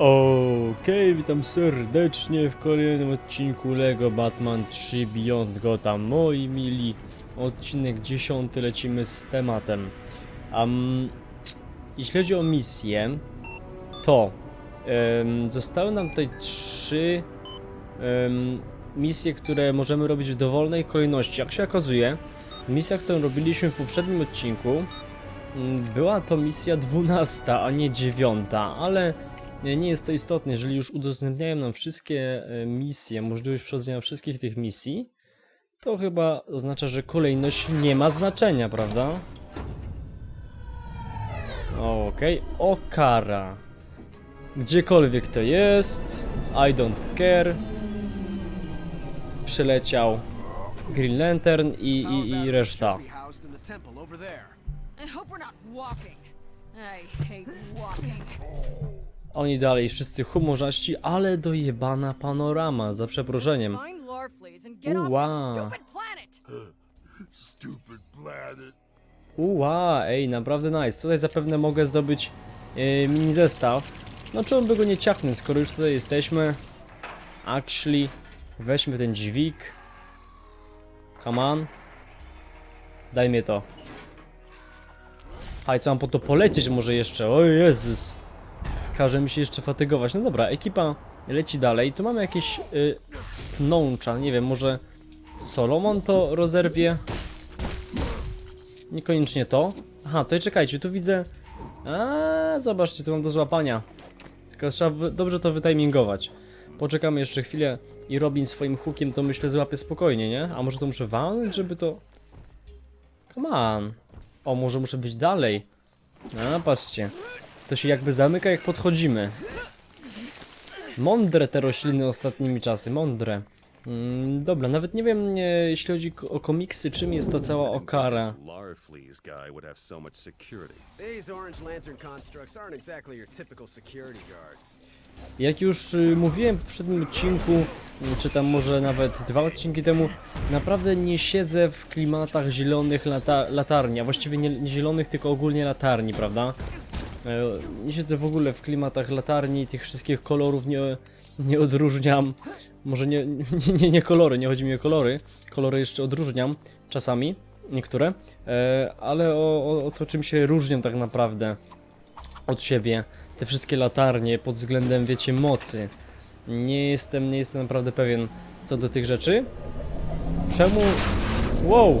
Okej, witam serdecznie w kolejnym odcinku LEGO Batman 3 Beyond Gotham. Moi mili, odcinek 10 lecimy z tematem. Um, jeśli chodzi o misję, to em, zostały nam tutaj trzy em, misje, które możemy robić w dowolnej kolejności. Jak się okazuje, misja, którą robiliśmy w poprzednim odcinku, mm, była to misja 12, a nie 9, ale nie, nie jest to istotne, jeżeli już udostępniają nam wszystkie e, misje, możliwość przechodzenia wszystkich tych misji, to chyba oznacza, że kolejność nie ma znaczenia, prawda? Okej, Okara. Gdziekolwiek to jest, I don't care. Przyleciał Green Lantern i, i, i reszta. I hope we're not walking. I hate walking. Oni dalej wszyscy humorzaści, ale dojebana panorama, za przeproszeniem. Planet. Uła, ej, naprawdę nice. Tutaj zapewne mogę zdobyć e, mini zestaw. No czemu by go nie ciachnąć, skoro już tutaj jesteśmy. Actually, weźmy ten dźwig. Come on. Daj mnie to. Haj, co mam po to polecieć może jeszcze? O Jezus. Każe mi się jeszcze fatygować. No dobra, ekipa leci dalej. Tu mamy jakieś y, pnącza. Nie wiem, może Solomon to rozerwie? Niekoniecznie to. Aha, to czekajcie, tu widzę. A, zobaczcie, tu mam do złapania. Tylko trzeba dobrze to wytimingować. Poczekamy jeszcze chwilę i Robin swoim hookiem to myślę złapie spokojnie, nie? A może to muszę walnąć, żeby to... Come on. O, może muszę być dalej. A, patrzcie. To się jakby zamyka jak podchodzimy. Mądre te rośliny ostatnimi czasy, mądre. Mm, dobra, nawet nie wiem, nie, jeśli chodzi o komiksy, czym jest ta cała okara. Jak już y, mówiłem w poprzednim odcinku, y, czy tam może nawet dwa odcinki temu, naprawdę nie siedzę w klimatach zielonych lata latarni, a właściwie nie, nie zielonych, tylko ogólnie latarni, prawda? E, Nie siedzę w ogóle w klimatach latarni, tych wszystkich kolorów nie, nie odróżniam. Może nie, nie, nie, nie kolory, nie chodzi mi o kolory. Kolory jeszcze odróżniam czasami, niektóre, e, ale o, o, o to czym się różnią tak naprawdę od siebie te wszystkie latarnie pod względem, wiecie, mocy. Nie jestem, nie jestem naprawdę pewien co do tych rzeczy. Czemu... Wow!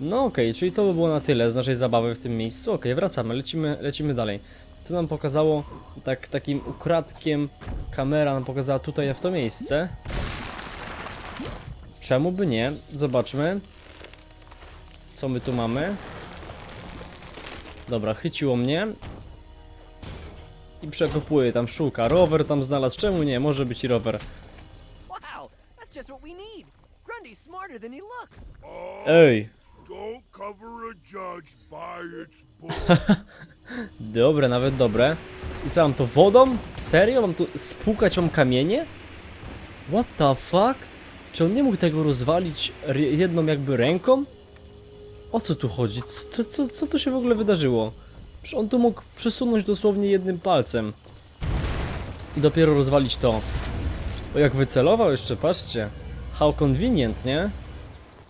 No okej, czyli to by było na tyle z naszej zabawy w tym miejscu. Okej, wracamy, lecimy, lecimy dalej. Tu nam pokazało, tak takim ukradkiem, kamera nam pokazała tutaj w to miejsce. Czemu by nie? Zobaczmy. Co my tu mamy? Dobra, chyciło mnie. I przekopuje, tam szuka. Rower tam znalazł. Czemu nie? Może być i rower. Ej, Dobre, nawet dobre. I co, mam to wodą? Serio? Mam tu spłukać, mam kamienie? What the fuck? Czy on nie mógł tego rozwalić jedną jakby ręką? O co tu chodzi? Co, co, co tu się w ogóle wydarzyło? Przecież on tu mógł przesunąć dosłownie jednym palcem. I dopiero rozwalić to. O, jak wycelował jeszcze, patrzcie. How convenient, nie?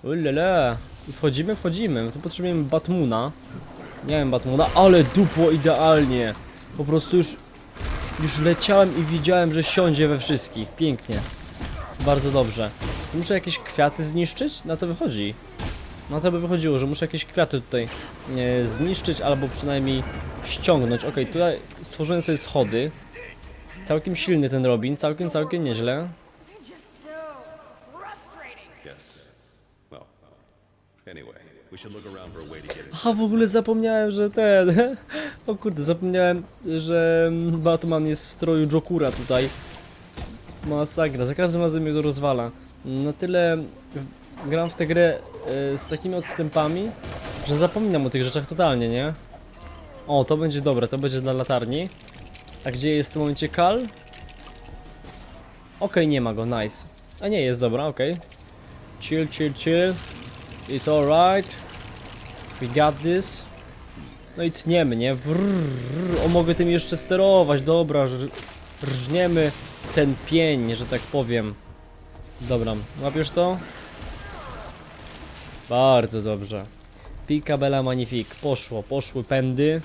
Ulala. Wchodzimy, wchodzimy. Tu potrzebujemy Batmuna. Wiem, Batmuna, ale dupło idealnie. Po prostu już, już leciałem i widziałem, że siądzie we wszystkich. Pięknie. Bardzo dobrze. Muszę jakieś kwiaty zniszczyć? Na to wychodzi. Na to by wychodziło, że muszę jakieś kwiaty tutaj e, zniszczyć albo przynajmniej ściągnąć. Okej, tutaj stworzyłem sobie schody. Całkiem silny ten Robin, całkiem, całkiem nieźle. You're just so frustrating. Yes. Well, anyway, we should look around for a way to get in. Aha, w ogóle zapomniałem, że ten... O kurde, zapomniałem, że Batman jest w stroju Jokura tutaj. Masakra, za każdym razem mnie to rozwala. Na tyle gram w tę grę e, z takimi odstępami, że zapominam o tych rzeczach totalnie, nie? O, to będzie dobre, to będzie dla latarni. A gdzie jest w tym momencie Kal? Okej, nie ma go, nice. A nie, jest dobra, okej. Chill, chill, chill. It's alright. We got this. No i tniemy, nie? Brrr, o, mogę tym jeszcze sterować, dobra, rż- rżniemy ten pień, że tak powiem. Dobra, łapiesz to? Bardzo dobrze. Picabella Magnifique, poszło, poszły pędy.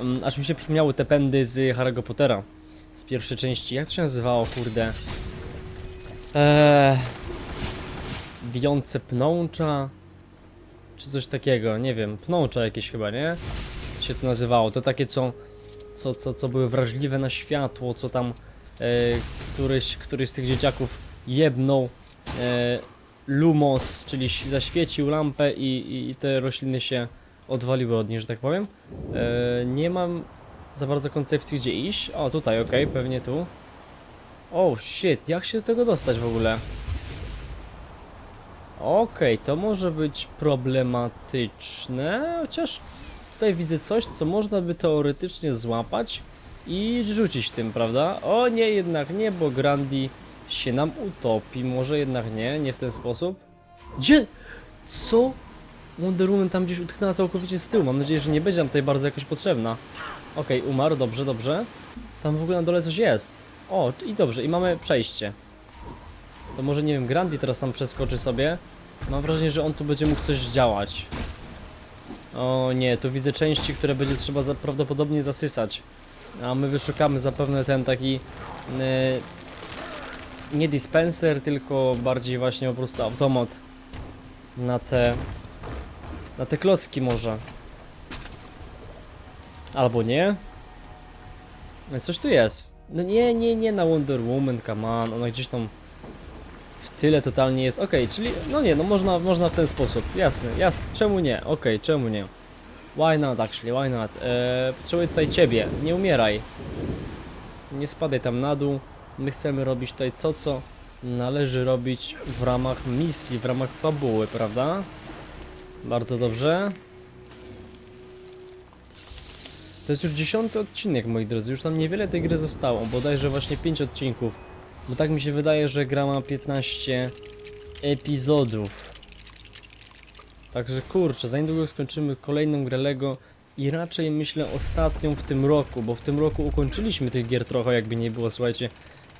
Mm, Aż mi się przypomniały te pędy z Harry'ego Pottera. Z pierwszej części. Jak to się nazywało, kurde? Eee, bijące pnącza? Czy coś takiego, nie wiem. Pnącza jakieś chyba, nie? Się to nazywało. To takie, co, co, co, co były wrażliwe na światło, co tam e, któryś, któryś z tych dzieciaków jebnął e, lumos, czyli zaświecił lampę i, i, i te rośliny się odwaliły od niej, że tak powiem. E, nie mam za bardzo koncepcji gdzie iść. O, tutaj, okej, pewnie tu. O, shit, jak się do tego dostać w ogóle? Okej, to może być problematyczne, chociaż tutaj widzę coś, co można by teoretycznie złapać i rzucić tym, prawda? O nie, jednak nie, bo Grandi się nam utopi, może jednak nie, nie w ten sposób. Gdzie? Co? Wonder Woman tam gdzieś utknęła całkowicie z tyłu, mam nadzieję, że nie będzie nam tutaj bardzo jakoś potrzebna. Okej, umarł, dobrze, dobrze. Tam w ogóle na dole coś jest. O, i dobrze, i mamy przejście. To może, nie wiem, Grandi teraz tam przeskoczy sobie. Mam wrażenie, że on tu będzie mógł coś działać. O nie, tu widzę części, które będzie trzeba za, prawdopodobnie zasysać. A my wyszukamy zapewne ten taki... e, nie dispenser, tylko bardziej właśnie po prostu automat na te... na te klocki może. Albo nie. Coś tu jest. No nie, nie, nie na Wonder Woman, come on, ona gdzieś tam w tyle totalnie jest. Okej, czyli, no nie, no można, można w ten sposób. Jasne, jasne, czemu nie? Okej, czemu nie? Why not actually, why not? Eee, potrzebuję tutaj ciebie, nie umieraj. Nie spadaj tam na dół. My chcemy robić tutaj to, co należy robić w ramach misji, w ramach fabuły, prawda? Bardzo dobrze. To jest już dziesiąty odcinek, moi drodzy. Już nam niewiele tej gry zostało. Bodajże właśnie 5 odcinków. Bo tak mi się wydaje, że gra ma 15 epizodów. Także kurczę, za niedługo skończymy kolejną grę Lego i raczej myślę ostatnią w tym roku, bo w tym roku ukończyliśmy tych gier trochę, jakby nie było, słuchajcie.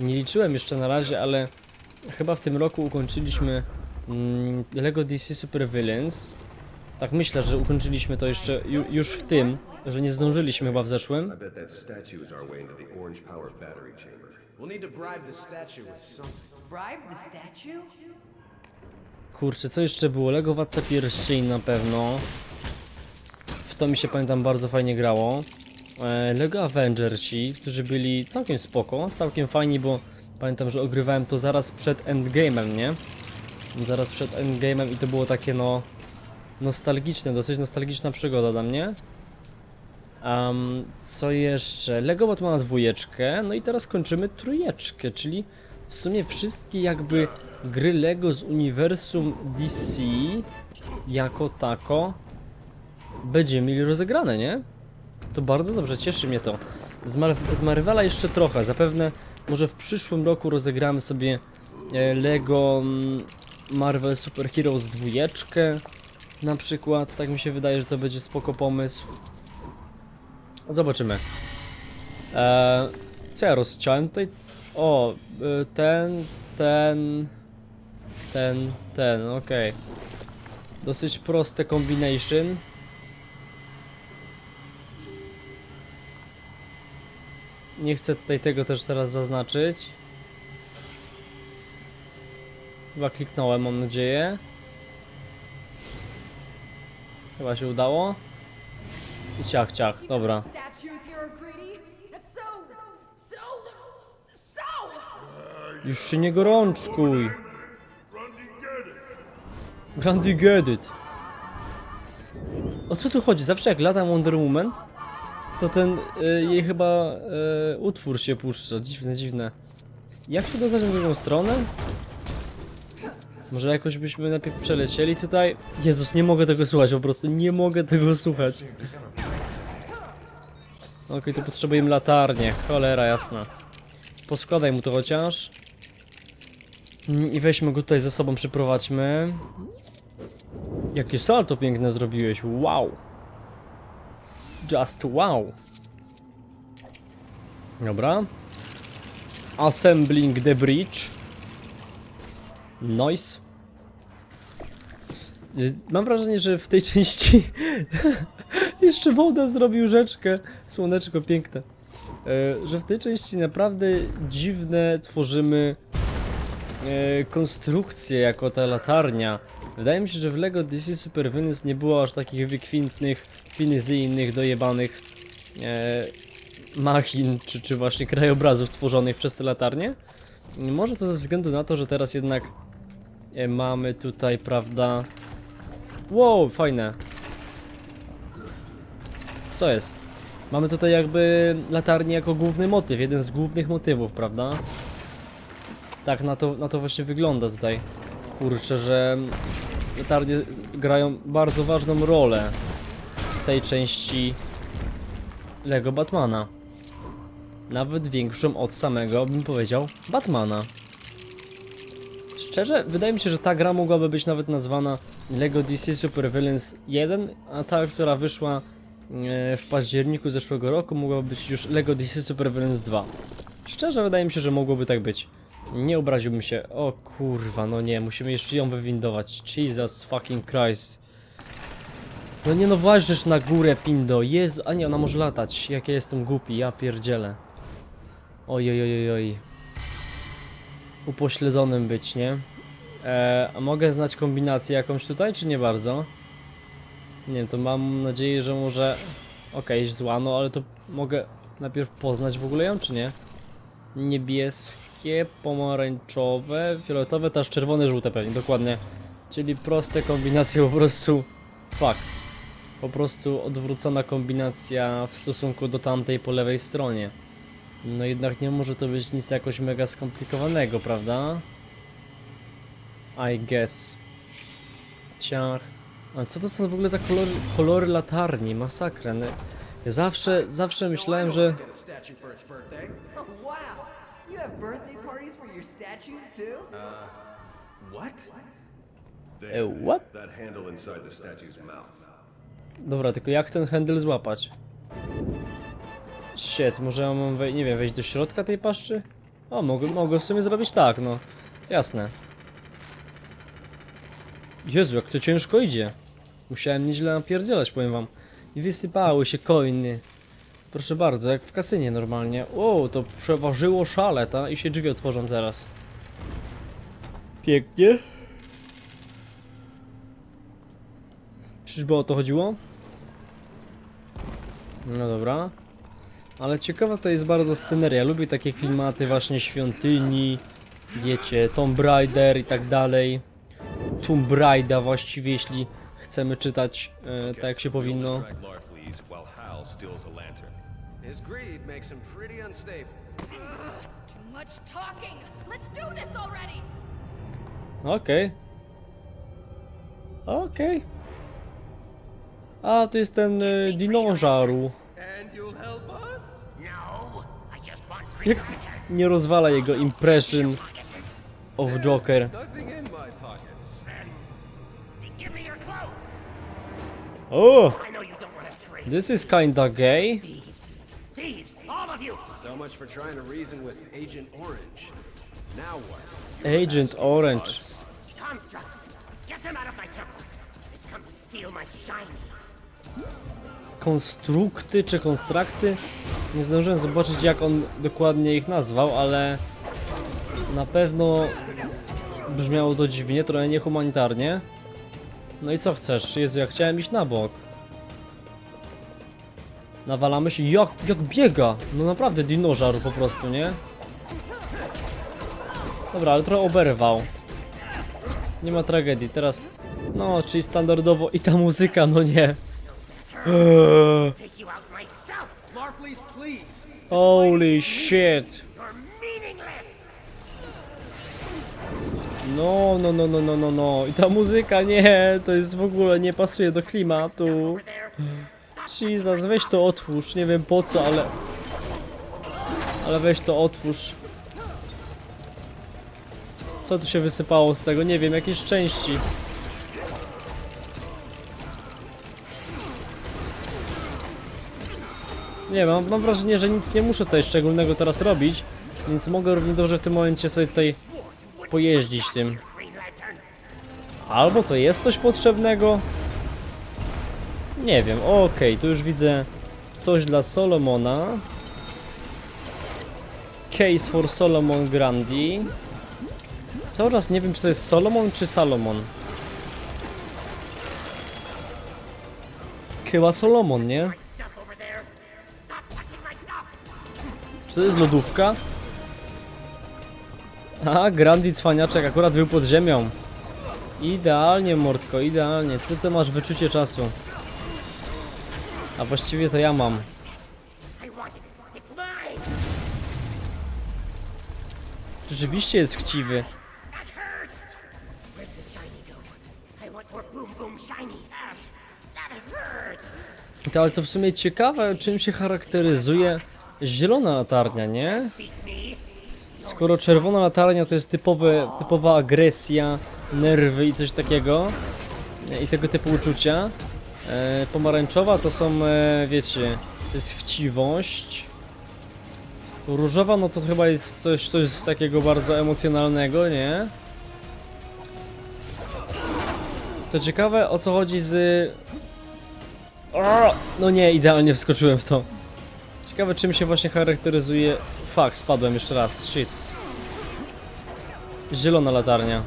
Nie liczyłem jeszcze na razie, ale chyba w tym roku ukończyliśmy mm, Lego DC Super Villains. Tak myślę, że ukończyliśmy to jeszcze ju, już w tym, że nie zdążyliśmy chyba w zeszłym. I bet that statue is our way into the orange power battery chamber. We'll need to bribe the statue with something. Bribe the statue? Kurczę, co jeszcze było? Lego Władca Pierścieni na pewno. W to mi się pamiętam bardzo fajnie grało. E, Lego Avengersi, którzy byli całkiem spoko, całkiem fajni, bo pamiętam, że ogrywałem to zaraz przed Endgame'em, nie? Zaraz przed Endgame'em i to było takie no... Nostalgiczne, dosyć nostalgiczna przygoda dla mnie. Um, co jeszcze? Lego Batmana dwójeczkę, no i teraz kończymy trójeczkę, czyli w sumie wszystkie jakby gry Lego z uniwersum DC jako tako będziemy mieli rozegrane, nie? To bardzo dobrze, cieszy mnie to. Z, Mar z Marvela jeszcze trochę, zapewne może w przyszłym roku rozegramy sobie e, Lego mm, Marvel Super Heroes dwójeczkę na przykład, tak mi się wydaje, że to będzie spoko pomysł. Zobaczymy. Eee, co ja rozciąłem tutaj? O, y, ten, ten, ten, ten, okej. Dosyć proste combination. Nie chcę tutaj tego też teraz zaznaczyć. Chyba kliknąłem, mam nadzieję. Chyba się udało. I ciach, ciach, dobra. Już się nie gorączkuj. Grandy get it. O co tu chodzi? Zawsze jak latam Wonder Woman, to ten y, jej chyba y, utwór się puszcza. Dziwne, dziwne. Jak się dostać na drugą stronę? Może jakoś byśmy najpierw przelecieli tutaj? Jezus, nie mogę tego słuchać, po prostu nie mogę tego słuchać. Okej, tu potrzebujemy latarnię, cholera jasna. Poskładaj mu to chociaż. Mm, I weźmy go tutaj ze sobą, przyprowadźmy. Jakie salto piękne zrobiłeś, wow! just wow. Dobra. Assembling the bridge. Nice. Y, Mam wrażenie, że w tej części jeszcze woda zrobił rzeczkę. Słoneczko piękne. E, Że w tej części naprawdę dziwne tworzymy e, konstrukcje jako ta latarnia. Wydaje mi się, że w LEGO DC Super Villains nie było aż takich wykwintnych, finezyjnych, dojebanych e, machin, czy, czy właśnie krajobrazów tworzonych przez te latarnie. Może to ze względu na to, że teraz jednak e, mamy tutaj, prawda... Wow, fajne. Co jest? Mamy tutaj jakby latarnię jako główny motyw, jeden z głównych motywów, prawda? Tak, na to, na to właśnie wygląda tutaj. Kurczę, że latarnie grają bardzo ważną rolę w tej części Lego Batmana. Nawet większą od samego, bym powiedział, Batmana. Szczerze, wydaje mi się, że ta gra mogłaby być nawet nazwana Lego DC Super Villains 1, a ta, która wyszła w październiku zeszłego roku, mogłaby być już Lego DC Super Villains 2. Szczerze, wydaje mi się, że mogłoby tak być. Nie obraziłbym się. O kurwa, no nie, musimy jeszcze ją wywindować. Jesus fucking Christ. No nie no, włazisz na górę, Pindo. Jezu, a nie, ona może latać. Jak ja jestem głupi, ja pierdzielę. Oj, oj, oj, oj. Upośledzonym być, nie? Eee, mogę znać kombinację jakąś tutaj, czy nie bardzo? Nie to mam nadzieję, że może... Okej, zła, no ale to mogę najpierw poznać w ogóle ją, czy nie? Niebieskie, pomarańczowe, fioletowe, też czerwone, żółte pewnie, dokładnie. Czyli proste kombinacje po prostu... Fuck. Po prostu odwrócona kombinacja w stosunku do tamtej po lewej stronie. No jednak nie może to być nic jakoś mega skomplikowanego, prawda? I guess. Ciach. A co to są w ogóle za kolory, kolory latarni? Masakra. No, Ja zawsze, zawsze myślałem, że... Oh, too? What? E, what? Dobra, tylko jak ten handel złapać? Shit, może ja mam, nie wiem, wejść do środka tej paszczy? O, mogę, mogę w sumie zrobić tak, no. Jasne. Jezu, jak to ciężko idzie. Musiałem nieźle napierdzielać, powiem wam. I wysypały się coiny. Proszę bardzo, jak w kasynie normalnie. O, to przeważyło szale, ta? I się drzwi otworzą teraz. Pięknie. Czyżby o to chodziło? No dobra. Ale ciekawa to jest bardzo sceneria. Lubię takie klimaty właśnie świątyni, wiecie, Tomb Raider i tak dalej. Tomb Raider właściwie, jeśli chcemy czytać e, tak jak się powinno. Distract Larfleeze while Hal steals a lantern. His greed makes him pretty unstable. Too much talking. Let's do this already. Okej. Okej. A, to jest ten e, dinożaru. And you'll help us? No, I just want Jak nie rozwala jego impression of Joker. Nothing in Oh, this is kinda gay. Thieves. Thieves, all of you. So much for trying to reason with Agent Orange. Now what? Agent Orange. Constructs. Get them out of my temple. They've come to steal my shinies. konstrukty czy konstrakty. Nie zdążyłem zobaczyć jak on dokładnie ich nazwał, ale na pewno brzmiało to dziwnie, trochę niehumanitarnie. No i co chcesz? Jezu, ja chciałem iść na bok. Nawalamy się. Jak, jak biega! No naprawdę dinożar po prostu, nie? Dobra, ale trochę oberwał. Nie ma tragedii. Teraz, no, czyli standardowo i ta muzyka, no nie. Please! Holy shit! No, no, no, no, no, no, no. I ta muzyka, nie, to jest w ogóle nie pasuje do klimatu. Jesus, weź to otwórz, nie wiem po co, ale... Ale weź to otwórz. Co tu się wysypało z tego? Nie wiem, jakieś części. Nie, mam, mam wrażenie, że nic nie muszę tutaj szczególnego teraz robić, więc mogę równie dobrze w tym momencie sobie tutaj pojeździć tym. Albo to jest coś potrzebnego? Nie wiem, okej, tu już widzę coś dla Solomona. Case for Solomon Grandi. Cały raz nie wiem, czy to jest Solomon, czy Salomon. Chyba Solomon, nie? Czy to jest lodówka? A, Grandi cwaniaczek akurat był pod ziemią. Idealnie, Mordko, idealnie. Ty to masz wyczucie czasu. A właściwie to ja mam. Rzeczywiście jest chciwy. To, ale to w sumie ciekawe, czym się charakteryzuje zielona latarnia, nie? Skoro czerwona latarnia to jest typowe, typowa agresja, nerwy i coś takiego e, i tego typu uczucia, e, pomarańczowa to są, e, wiecie, to jest chciwość, różowa no to chyba jest coś, coś takiego bardzo emocjonalnego, nie? To ciekawe o co chodzi z o, no nie, idealnie wskoczyłem w to. Ciekawe czym się właśnie charakteryzuje... Fuck, spadłem jeszcze raz, shit. Zielona latarnia.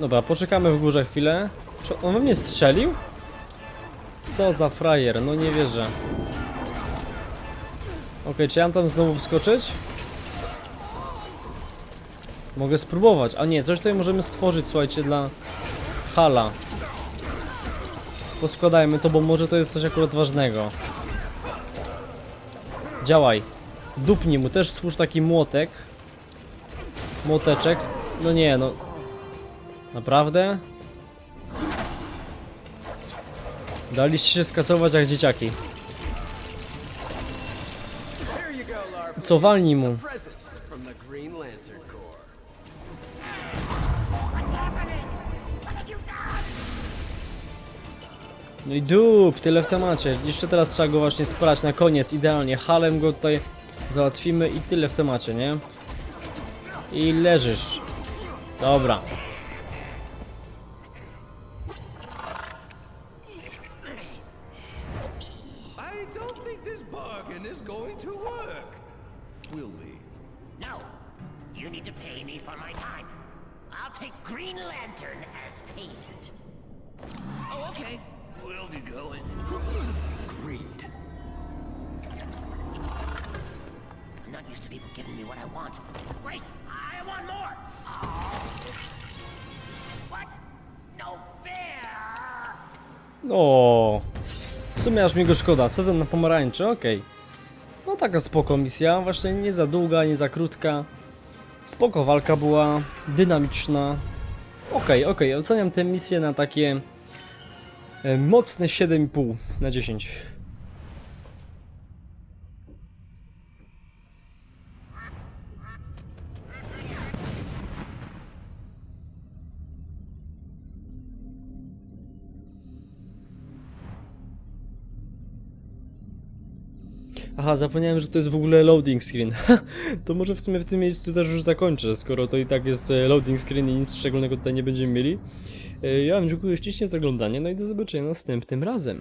Dobra, poczekamy w górze chwilę. Czy on we mnie strzelił? Co za frajer, no nie wierzę. Okej, czy ja mam tam znowu wskoczyć? Mogę spróbować. A nie, coś tutaj możemy stworzyć, słuchajcie, dla Hala. Poskładajmy to, bo może to jest coś akurat ważnego. Działaj. Dupnij mu, też stwórz taki młotek. Młoteczek. No nie, no. Naprawdę? Daliście się skasować jak dzieciaki. Co walnij mu? No i dup, tyle w temacie. Jeszcze teraz trzeba go właśnie sprać na koniec, idealnie. Halem go tutaj załatwimy i tyle w temacie, nie? I leżysz. Dobra. No. Green Lantern as payment. Oh, okay. We'll be going. Agreed. I'm not used to people giving me what I want. Wait, I want more. Oh. What? No fair. O, w sumie aż mi go szkoda. Sezon na pomarańczy, okej. No taka spoko misja, właśnie nie za długa, nie za krótka. Spoko walka była, dynamiczna. Okej, okej, oceniam tę misję na takie mocne 7,5 na 10. Aha, zapomniałem, że to jest w ogóle loading screen. to może w sumie w tym miejscu też już zakończę, skoro to i tak jest e, loading screen i nic szczególnego tutaj nie będziemy mieli. E, Ja wam dziękuję ślicznie za oglądanie, no i do zobaczenia następnym razem.